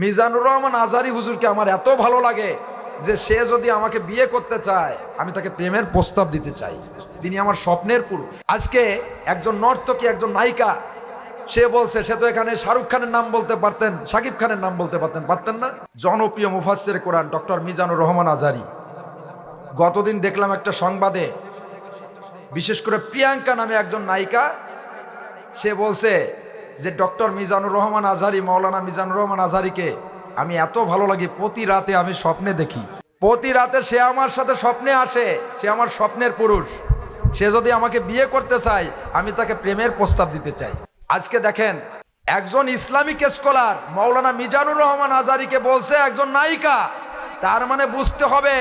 মিজানুর রহমান আজারি হুজুরকে আমার এত ভালো লাগে যে সে যদি আমাকে বিয়ে করতে চায়, আমি তাকে প্রেমের প্রস্তাব দিতে চাই। তিনি আমার স্বপ্নের পুরুষ। আজকে একজন নর্তকী, একজন নায়িকা, সে বলছে, সে তো এখানে শাহরুখ খানের নাম বলতে পারতেন, সাকিব খানের নাম বলতে পারতেন পারতেন না? জনপ্রিয় মুফাসের কোরআন ডক্টর মিজানুর রহমান আজারি। গতদিন দেখলাম একটা সংবাদে, বিশেষ করে প্রিয়াঙ্কা নামে একজন নায়িকা, সে বলছে যে ডক্টর মিজানুর রহমান আজহারি, মৌলানা মিজানুর রহমান আজহারিকে আমি এত ভালো লাগে, প্রতি রাতে আমি স্বপ্নে দেখি। প্রতি রাতে সে আমার সাথে স্বপ্নে আসে, সে আমার স্বপ্নের পুরুষ। সে যদি আমাকে বিয়ে করতে চায়, আমি তাকে প্রেমের প্রস্তাব দিতে চাই। আজকে দেখেন, একজন ইসলামিক স্কলার মৌলানা মিজানুর রহমান আজারিকে বলছে, একজন নায়িকা। তার মানে বুঝতে হবে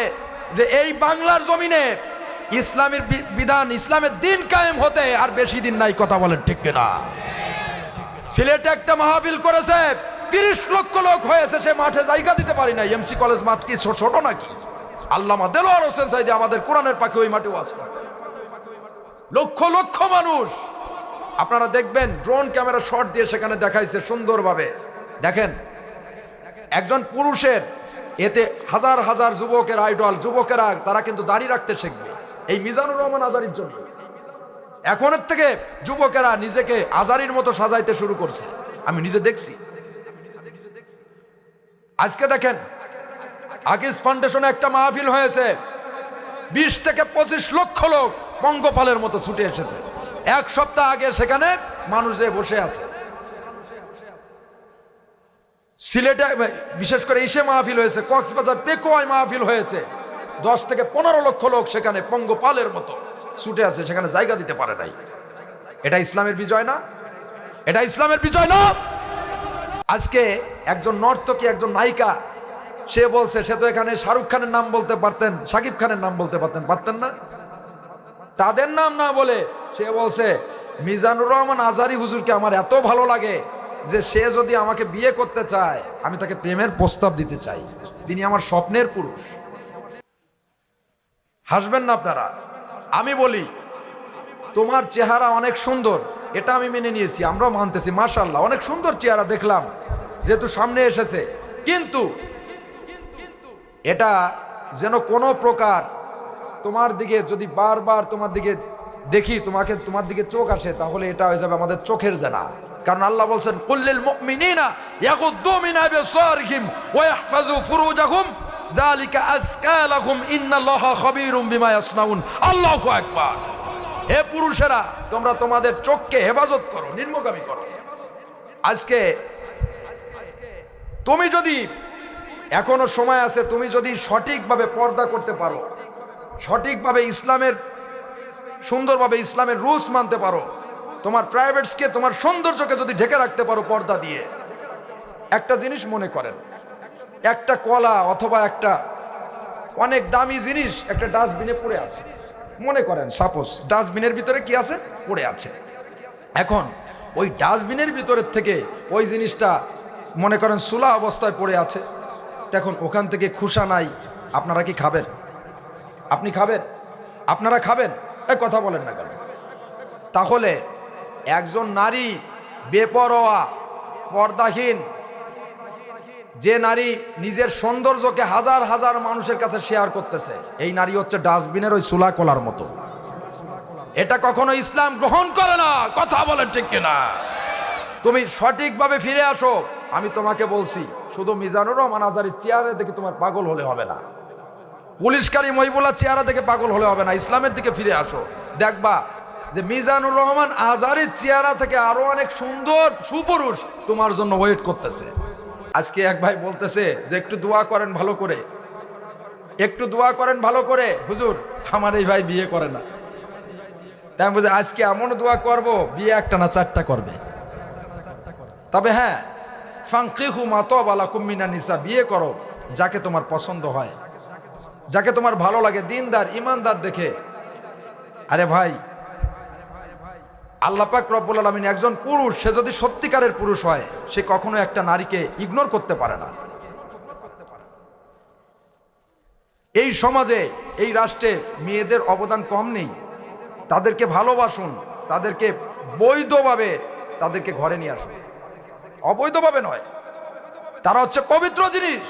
যে এই বাংলার জমিনে ইসলামের বিধান, ইসলামের দিন কায়েম হতে আর বেশি দিন নাই, কথা বলেন ঠিক কিনা? সিলেটে একটা মাহফিল করেছে, তিরিশ লক্ষ লোক হয়েছে, সে মাঠে জায়গা দিতে পারি না এমসি কলেজ মাঠ কি ছোট নাকি? আল্লামা দেলোয়ার হোসেন সাইদি আমাদের কোরআনের পাখি ওই মাঠেও আছে। লক্ষ লক্ষ মানুষ। আপনারা দেখবেন ড্রোন ক্যামেরা শট দিয়ে সেখানে দেখাইছে সুন্দরভাবে। দেখেন, একজন পুরুষের, এতে হাজার হাজার যুবকের আইডল যুবকেরা, তারা কিন্তু দাঁড়িয়ে রাখতে শিখবে। এই মিজানুর রহমান আজারির জন্য। এখনের থেকে যুবকেরা নিজেকে আজারির মতো সাজাইতে শুরু করছে। আমি নিজে দেখছি। আজকে দেখেন, আকিস ফাউন্ডেশনে একটা মাহফিল হয়েছে। বিশ থেকে পঁচিশ লক্ষ লোক পঙ্গপালের মতো ছুটে এসেছে। এক সপ্তাহ আগে সেখানে মানুষ যে বসে আছে। সিলেটে, বিশেষ করে ইসে মাহফিল হয়েছে, কক্সবাজার পেকোয়ায় মাহফিল হয়েছে। দশ থেকে পনেরো লক্ষ লোক সেখানে পঙ্গপালের মতো। ছুটে আছে, সেখানে জায়গা দিতে পারে নাই। এটা ইসলামের বিজয় না? এটা ইসলামের বিজয় না? আজকে একজন নর্তকী, একজন নায়িকা, সে বলছে, সে তো এখানে শাহরুখ খানের নাম বলতে পারতেন, সাকিব খানের নাম বলতে পারতেন পারতেন না? তাদের নাম না বলে সে বলছে, মিজানুর রহমান আজারি হুজুরকে আমার এত ভালো লাগে যে সে যদি আমাকে বিয়ে করতে চায়, আমি তাকে প্রেমের প্রস্তাব দিতে চাই। তিনি আমার স্বপ্নের পুরুষ। হাসবেন না আপনারা? আমি বলি, তোমার চেহারা অনেক সুন্দর, এটা আমি মেনে নিয়েছি, আমরাও মানতেছি মাশাল্লাহ অনেক সুন্দর চেহারা দেখলাম, যেহেতু সামনে এসেছে। কিন্তু এটা যেন কোনো প্রকার তোমার দিকে যদি বারবার তোমার দিকে দেখি, তোমাকে, তোমার দিকে চোখ আসে, তাহলে এটা হয়ে যাবে আমাদের চোখের জানা কারণ আল্লাহ বলছেন, কুল্লিল মুমিনিনা ইয়াগুদ্দু মিন আবসারিহিম ওয়া ইয়াহফাযু ফুরুজাহুম যালিকা আযকা লাহুম ইন্নাল্লাহা খাবীরুম বিমা ইয়াসনাউন আল্লাহু আকবার। হে পুরুষেরা, তোমরা তোমাদের চোখকে হেফাজত করো, নির্মগামী করো। আজকে তুমি যদি, এখনও সময় আছে, তুমি যদি সঠিকভাবে পর্দা করতে পারো, সঠিকভাবে ইসলামের, সুন্দরভাবে ইসলামের রুলস মানতে পারো, তোমার প্রাইভেটসকে তোমার সৌন্দর্যকে যদি ঢেকে রাখতে পারো পর্দা দিয়ে, একটা জিনিস মনে করেন। একটা কলা অথবা একটা অনেক দামি জিনিস একটা ডাস্টবিনে পড়ে আছে। মনে করেন সাপোজ ডাস্টবিনের ভিতরে কি আছে? পড়ে আছে। এখন ওই ডাস্টবিনের ভিতরের থেকে ওই জিনিসটা মনে করেন সুলা অবস্থায় পড়ে আছে। দেখুন, ওখান থেকে খুশা নাই। আপনারা কি খাবেন? আপনি খাবেন? আপনারা খাবেন? এই কথা বলেন না কেন? তাহলে একজন নারী বেপরোয়া, পর্দাহীন যে নারী নিজের সৌন্দর্যকে হাজার হাজার মানুষের কাছে শেয়ার করতেছে, এই নারী হচ্ছে ডাস্টবিনের ওই সুলা কলার মতো। এটা কখনো ইসলাম গ্রহণ করে না, কথা বলেন ঠিক কিনা? তুমি সঠিকভাবে ফিরে আসো, আমি তোমাকে বলছি, শুধু মিজানুর রহমান আজারির চেয়ারে দেখে তোমার পাগল হলে হবে না। পুলিশকারী মহিবুল্লাহ চেহারা থেকে পাগল হলে হবে না, ইসলামের দিকে ফিরে আসো। দেখবা যে মিজানুর রহমান আজারির চেহারা থেকে আরও অনেক সুন্দর সুপুরুষ তোমার জন্য ওয়েট করতেছে। আজকে এক ভাই বলতেছে যে একটু দোয়া করেন ভালো করে। একটু দোয়া করেন ভালো করে। হুজুর, আমার এই ভাই বিয়ে করে না। তাই বলছি, আজকে এমন দোয়া করব, বিয়ে একটা না চারটা করবে। তবে হ্যাঁ ফাঙ্কিহু মাতবালা কুম্মিনা নিসা, বিয়ে করো যাকে তোমার পছন্দ হয়। যাকে তোমার ভালো লাগে, দিনদার, ইমানদার দেখে। আরে ভাই আল্লাপাক রব্বুল আলমিন একজন পুরুষ, সে যদি সত্যিকারের পুরুষ হয়, সে কখনো একটা নারীকে ইগনোর করতে পারে না। এই সমাজে, এই রাষ্ট্রে মেয়েদের অবদান কম নেই। তাদেরকে ভালোবাসুন, তাদেরকে বৈধভাবে তাদেরকে ঘরে নিয়ে আসুন। অবৈধভাবে নয়। তারা হচ্ছে পবিত্র জিনিস।